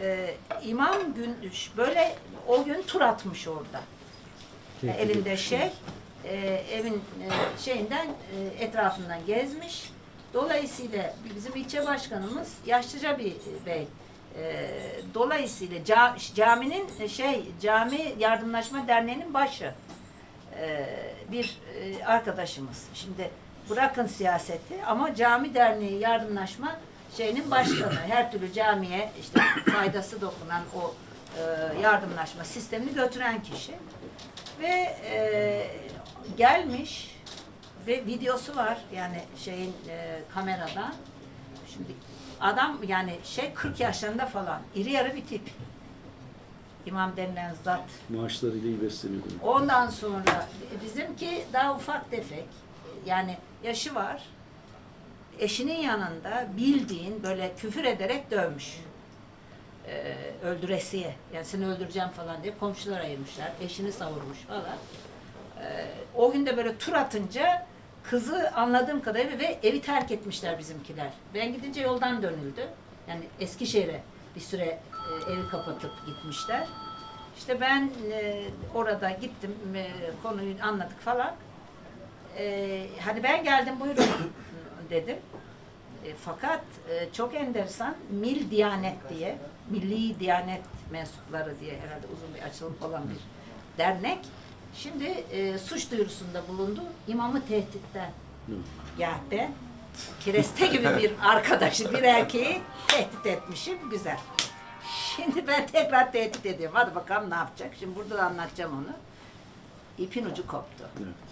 e, imam gün böyle o gün tur atmış orada. Tehdit elinde etmiş. şey, e, evin e, şeyinden e, etrafından gezmiş. Dolayısıyla bizim ilçe başkanımız yaşlıca bir bey. E, dolayısıyla ca- caminin şey cami yardımlaşma derneğinin başı e, bir e, arkadaşımız. Şimdi bırakın siyaseti ama cami derneği yardımlaşma şeyinin başkanı. Her türlü camiye işte faydası dokunan o e, yardımlaşma sistemini götüren kişi. Ve e, gelmiş ve videosu var yani şeyin e, kameradan. Şimdi adam yani şey 40 yaşlarında falan iri yarı bir tip. İmam denilen zat. Maaşlarıyla iyi besleniyor. Ondan sonra bizimki daha ufak tefek. Yani yaşı var. Eşinin yanında bildiğin böyle küfür ederek dövmüş. Ee, öldüresiye. Yani seni öldüreceğim falan diye komşular ayırmışlar. Eşini savurmuş falan. Ee, o gün de böyle tur atınca kızı anladığım kadarıyla ve evi terk etmişler bizimkiler. Ben gidince yoldan dönüldü. Yani Eskişehir'e bir süre e, evi kapatıp gitmişler. İşte ben e, orada gittim, e, konuyu anladık falan. E, hani ben geldim buyurun dedim. E, fakat e, çok enteresan Mil Diyanet diye, Milli Diyanet mensupları diye herhalde uzun bir açılım olan bir dernek. Şimdi e, suç duyurusunda bulundu. İmamı. Ya ben kereste gibi bir arkadaşı, bir erkeği tehdit etmişim. Güzel. Şimdi ben tekrar tehdit ediyorum. Hadi bakalım ne yapacak. Şimdi burada da anlatacağım onu. İpin ucu koptu. Evet.